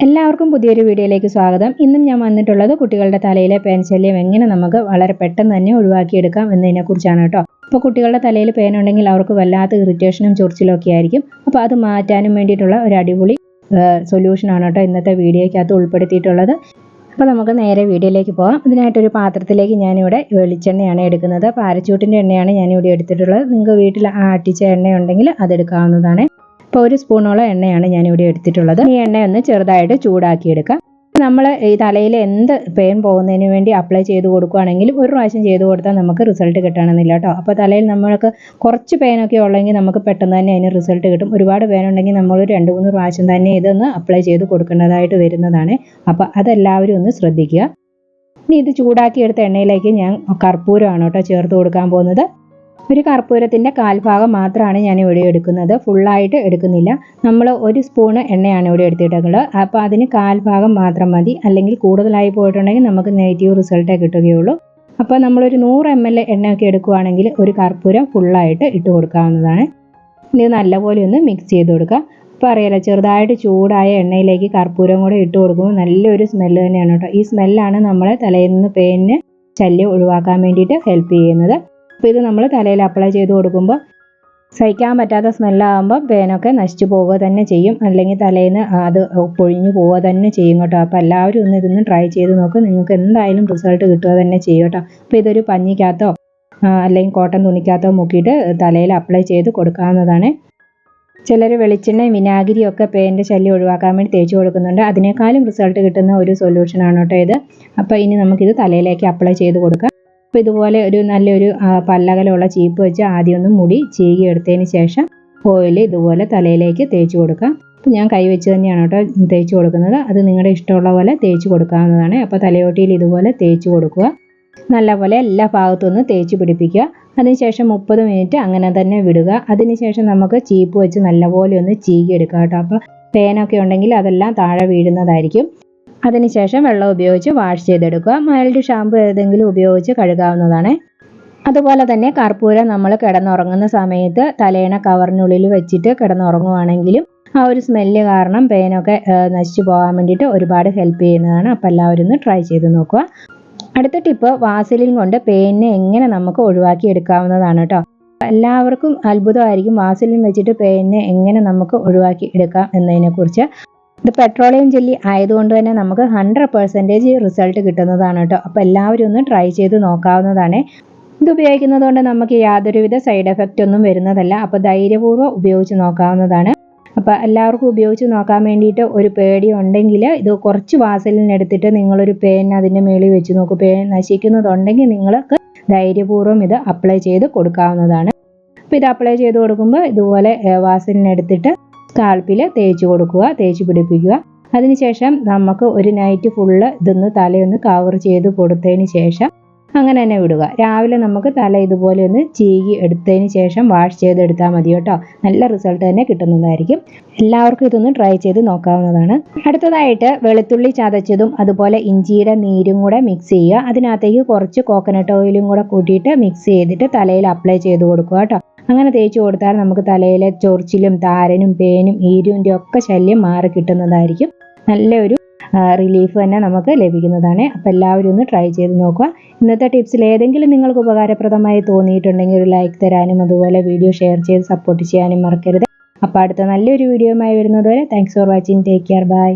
എല്ലാവർക്കും പുതിയൊരു വീഡിയോയിലേക്ക് സ്വാഗതം. ഇന്നും ഞാൻ വന്നിട്ടുള്ളത് കുട്ടികളുടെ തലയിലെ പേൻ ശല്യം എങ്ങനെ നമുക്ക് വളരെ പെട്ടെന്ന് തന്നെ ഒഴിവാക്കിയെടുക്കാം എന്നതിനെക്കുറിച്ചാണ് കേട്ടോ. അപ്പോൾ കുട്ടികളുടെ തലയിൽ പേൻ ഉണ്ടെങ്കിൽ അവർക്ക് വല്ലാത്ത ഇറിറ്റേഷനും ചൊറിച്ചിലും ഒക്കെ ആയിരിക്കും. അപ്പോൾ അത് മാറ്റാനും വേണ്ടിയിട്ടുള്ള ഒരു അടിപൊളി സൊല്യൂഷനാണ് കേട്ടോ ഇന്നത്തെ വീഡിയോയ്ക്കകത്ത് ഉൾപ്പെടുത്തിയിട്ടുള്ളത്. അപ്പോൾ നമുക്ക് നേരെ വീഡിയോയിലേക്ക് പോകാം. ഇതിനായിട്ടൊരു പാത്രത്തിലേക്ക് ഞാനിവിടെ വെളിച്ചെണ്ണയാണ് എടുക്കുന്നത്. പാരച്ചൂട്ടിന്റെ എണ്ണയാണ് ഞാനിവിടെ എടുത്തിട്ടുള്ളത്. നിങ്ങൾക്ക് വീട്ടിൽ ആട്ടിച്ച എണ്ണയുണ്ടെങ്കിൽ അതെടുക്കാവുന്നതാണ് ഇപ്പോൾ ഒരു സ്പൂണോളം എണ്ണയാണ് ഞാനിവിടെ എടുത്തിട്ടുള്ളത്. ഈ എണ്ണ ഒന്ന് ചെറുതായിട്ട് ചൂടാക്കിയെടുക്കാം. നമ്മൾ ഈ തലയിൽ എന്ത് പെയിൻ പോകുന്നതിന് വേണ്ടി അപ്ലൈ ചെയ്ത് കൊടുക്കുകയാണെങ്കിൽ ഒരു പ്രാവശ്യം ചെയ്ത് കൊടുത്താൽ നമുക്ക് റിസൾട്ട് കിട്ടണമെന്നില്ല കേട്ടോ. അപ്പോൾ തലയിൽ നമ്മൾക്ക് കുറച്ച് പെയിനൊക്കെ ഉള്ളെങ്കിൽ നമുക്ക് പെട്ടെന്ന് തന്നെ അതിന് റിസൾട്ട് കിട്ടും. ഒരുപാട് പെയിൻ ഉണ്ടെങ്കിൽ നമ്മൾ രണ്ട് മൂന്ന് പ്രാവശ്യം തന്നെ ഇതൊന്ന് അപ്ലൈ ചെയ്ത് കൊടുക്കേണ്ടതായിട്ട് വരുന്നതാണ്. അപ്പോൾ അതെല്ലാവരും ഒന്ന് ശ്രദ്ധിക്കുക. ഇനി ഇത് ചൂടാക്കിയെടുത്ത എണ്ണയിലേക്ക് ഞാൻ കർപ്പൂരമാണ് കേട്ടോ ചേർത്ത് കൊടുക്കാൻ പോകുന്നത്. ഒരു കർപ്പൂരത്തിന്റെ കാൽഭാഗം മാത്രമാണ് ഞാൻ ഇവിടെ എടുക്കുന്നത്. ഫുള്ളായിട്ട് എടുക്കുന്നില്ല. നമ്മൾ ഒരു സ്പൂണ് എണ്ണയാണ് ഇവിടെ എടുത്തിട്ടുള്ളത്. അപ്പോൾ അതിന് കാൽഭാഗം മാത്രം മതി. അല്ലെങ്കിൽ കൂടുതലായി പോയിട്ടുണ്ടെങ്കിൽ നമുക്ക് നെഗറ്റീവ് റിസൾട്ടേ കിട്ടുകയുള്ളൂ. അപ്പോൾ നമ്മളൊരു നൂറ് എം എൽ എണ്ണയൊക്കെ എടുക്കുകയാണെങ്കിൽ ഒരു കർപ്പൂരം ഫുള്ളായിട്ട് ഇട്ട് കൊടുക്കാവുന്നതാണ്. ഇത് നല്ലപോലെ ഒന്ന് മിക്സ് ചെയ്ത് കൊടുക്കുക. അപ്പോൾ അറിയാലോ ചെറുതായിട്ട് ചൂടായ എണ്ണയിലേക്ക് കർപ്പൂരം കൂടെ ഇട്ട് കൊടുക്കുമ്പോൾ നല്ലൊരു സ്മെല്ല് തന്നെയാണ് കേട്ടോ. ഈ സ്മെല്ലാണ് നമ്മളെ തലയിൽ നിന്ന് പേനിന് ശല്യം ഒഴിവാക്കാൻ വേണ്ടിയിട്ട് ഹെൽപ്പ് ചെയ്യുന്നത്. അപ്പോൾ ഇത് നമ്മൾ തലയിൽ അപ്ലൈ ചെയ്ത് കൊടുക്കുമ്പോൾ സഹിക്കാൻ പറ്റാത്ത സ്മെല്ലാകുമ്പോൾ പേനൊക്കെ നശിച്ചു പോവുക തന്നെ ചെയ്യും. അല്ലെങ്കിൽ തലയിൽ നിന്ന് അത് പൊഴിഞ്ഞു പോവുക തന്നെ ചെയ്യും കേട്ടോ. അപ്പോൾ എല്ലാവരും ഒന്ന് ഇതൊന്ന് ട്രൈ ചെയ്ത് നോക്കും. നിങ്ങൾക്ക് എന്തായാലും റിസൾട്ട് കിട്ടുക തന്നെ ചെയ്യും കേട്ടോ. അപ്പോൾ ഇതൊരു പഞ്ഞിക്കകത്തോ അല്ലെങ്കിൽ കോട്ടൺ തുണിക്കകത്തോ മുക്കിയിട്ട് തലയിൽ അപ്ലൈ ചെയ്ത് കൊടുക്കാവുന്നതാണ്. ചിലർ വെളിച്ചെണ്ണയും വിനാഗിരിയും ഒക്കെ പേന്റെ ശല്യം ഒഴിവാക്കാൻ വേണ്ടി തേച്ച് കൊടുക്കുന്നുണ്ട്. അതിനേക്കാളും റിസൾട്ട് കിട്ടുന്ന ഒരു സൊല്യൂഷനാണ് കേട്ടോ ഇത്. അപ്പോൾ ഇനി നമുക്കിത് തലയിലേക്ക് അപ്ലൈ ചെയ്ത് കൊടുക്കാം. അപ്പോൾ ഇതുപോലെ ഒരു നല്ലൊരു പല്ലകലുള്ള ചീപ്പ് വെച്ച് ആദ്യം ഒന്ന് മുടി ചീകി എടുത്തതിന് ശേഷം ഓയിൽ ഇതുപോലെ തലയിലേക്ക് തേച്ച് കൊടുക്കാം. അപ്പോൾ ഞാൻ കൈ വെച്ച് തന്നെയാണ് കേട്ടോ തേച്ച് കൊടുക്കുന്നത്. അത് നിങ്ങളുടെ ഇഷ്ടമുള്ള പോലെ തേച്ച് കൊടുക്കാവുന്നതാണ്. അപ്പോൾ തലയോട്ടിയിൽ ഇതുപോലെ തേച്ച് കൊടുക്കുക. നല്ലപോലെ എല്ലാ ഭാഗത്തുനിന്ന് തേച്ച് പിടിപ്പിക്കുക. അതിനുശേഷം മുപ്പത് മിനിറ്റ് അങ്ങനെ തന്നെ വിടുക. അതിനുശേഷം നമുക്ക് ചീപ്പ് വെച്ച് നല്ലപോലെ ഒന്ന് ചീകി എടുക്കാം കേട്ടോ. അപ്പോൾ പേനൊക്കെ ഉണ്ടെങ്കിൽ അതെല്ലാം താഴെ വീഴുന്നതായിരിക്കും. അതിനുശേഷം വെള്ളം ഉപയോഗിച്ച് വാഷ് ചെയ്തെടുക്കുക. മൈൽഡ് ഷാമ്പു ഏതെങ്കിലും ഉപയോഗിച്ച് കഴുകാവുന്നതാണ്. അതുപോലെ തന്നെ കർപ്പൂരം നമ്മൾ കിടന്നുറങ്ങുന്ന സമയത്ത് തലേണ കവറിനുള്ളിൽ വെച്ചിട്ട് കിടന്നുറങ്ങുവാണെങ്കിലും ആ ഒരു സ്മെല്ല് കാരണം പെയിനൊക്കെ നശിച്ചു പോകാൻ വേണ്ടിയിട്ട് ഒരുപാട് ഹെൽപ്പ് ചെയ്യുന്നതാണ്. അപ്പോൾ എല്ലാവരും ഒന്ന് ട്രൈ ചെയ്ത് നോക്കുക. അടുത്ത ടിപ്പ് വാസലിൻ കൊണ്ട് പെയിനെ എങ്ങനെ നമുക്ക് ഒഴിവാക്കി എടുക്കാവുന്നതാണ് കേട്ടോ എല്ലാവർക്കും അത്ഭുതമായിരിക്കും വാസലിൻ വെച്ചിട്ട് പെയിനെ എങ്ങനെ നമുക്ക് ഒഴിവാക്കി എടുക്കാം എന്നതിനെക്കുറിച്ച്. ഇത് പെട്രോളിയം ജെല്ലി ആയതുകൊണ്ട് തന്നെ നമുക്ക് ഹൺഡ്രഡ് പെർസെന്റേജ് റിസൾട്ട് കിട്ടുന്നതാണ് കേട്ടോ. അപ്പോൾ എല്ലാവരും ഒന്ന് ട്രൈ ചെയ്ത് നോക്കാവുന്നതാണ്. ഇത് ഉപയോഗിക്കുന്നതുകൊണ്ട് നമുക്ക് യാതൊരുവിധ സൈഡ് എഫക്റ്റ് ഒന്നും വരുന്നതല്ല. അപ്പോൾ ധൈര്യപൂർവം ഉപയോഗിച്ച് നോക്കാവുന്നതാണ്. അപ്പോൾ എല്ലാവർക്കും ഉപയോഗിച്ച് നോക്കാൻ വേണ്ടിയിട്ട് ഒരു പേടി ഉണ്ടെങ്കിൽ ഇത് കുറച്ച് വാസലിനെടുത്തിട്ട് നിങ്ങളൊരു പേൻ അതിന്റെ മേളിൽ വെച്ച് നോക്കും. പേൻ നശിക്കുന്നതുണ്ടെങ്കിൽ നിങ്ങൾക്ക് ധൈര്യപൂർവം ഇത് അപ്ലൈ ചെയ്ത് കൊടുക്കാവുന്നതാണ്. അപ്പോൾ ഇത് അപ്ലൈ ചെയ്ത് കൊടുക്കുമ്പോൾ ഇതുപോലെ വാസലിൻ എടുത്തിട്ട് സ്കാൾപ്പിൽ തേച്ച് കൊടുക്കുക തേച്ച് പിടിപ്പിക്കുക. അതിനുശേഷം നമുക്ക് ഒരു നൈറ്റ് ഫുള്ള് ഇതൊന്ന് തലയൊന്ന് കവർ ചെയ്ത് കൊടുത്തതിന് ശേഷം അങ്ങനെ തന്നെ വിടുക. രാവിലെ നമുക്ക് തല ഇതുപോലെ ഒന്ന് ചീകി എടുത്തതിന് ശേഷം വാഷ് ചെയ്തെടുത്താൽ മതി കേട്ടോ. നല്ല റിസൾട്ട് തന്നെ കിട്ടുന്നതായിരിക്കും. എല്ലാവർക്കും ഇതൊന്ന് ട്രൈ ചെയ്ത് നോക്കാവുന്നതാണ്. അടുത്തതായിട്ട് വെളുത്തുള്ളി ചതച്ചതും അതുപോലെ ഇഞ്ചിയുടെ നീരും കൂടെ മിക്സ് ചെയ്യുക. അതിനകത്തേക്ക് കുറച്ച് കോക്കനട്ട് ഓയിലും കൂടെ കൂട്ടിയിട്ട് മിക്സ് ചെയ്തിട്ട് തലയിൽ അപ്ലൈ ചെയ്ത് കൊടുക്കുക കേട്ടോ. അങ്ങനെ തേച്ച് കൊടുത്താൽ നമുക്ക് തലയിലെ ചൊറിച്ചിലും താരനും പേനും ഈരുവിന്റെ ഒക്കെ ശല്യം മാറി കിട്ടുന്നതായിരിക്കും. നല്ലൊരു റിലീഫ് തന്നെ നമുക്ക് ലഭിക്കുന്നതാണ്. അപ്പോൾ എല്ലാവരും ഒന്ന് ട്രൈ ചെയ്ത് നോക്കുക. ഇന്നത്തെ ടിപ്സിൽ ഏതെങ്കിലും നിങ്ങൾക്ക് ഉപകാരപ്രദമായി തോന്നിയിട്ടുണ്ടെങ്കിൽ ഒരു ലൈക്ക് തരാനും അതുപോലെ വീഡിയോ ഷെയർ ചെയ്ത് സപ്പോർട്ട് ചെയ്യാനും മറക്കരുത്. അപ്പോൾ അടുത്ത നല്ലൊരു വീഡിയോയുമായി വരുന്നതുവരെ thanks for watching take care bye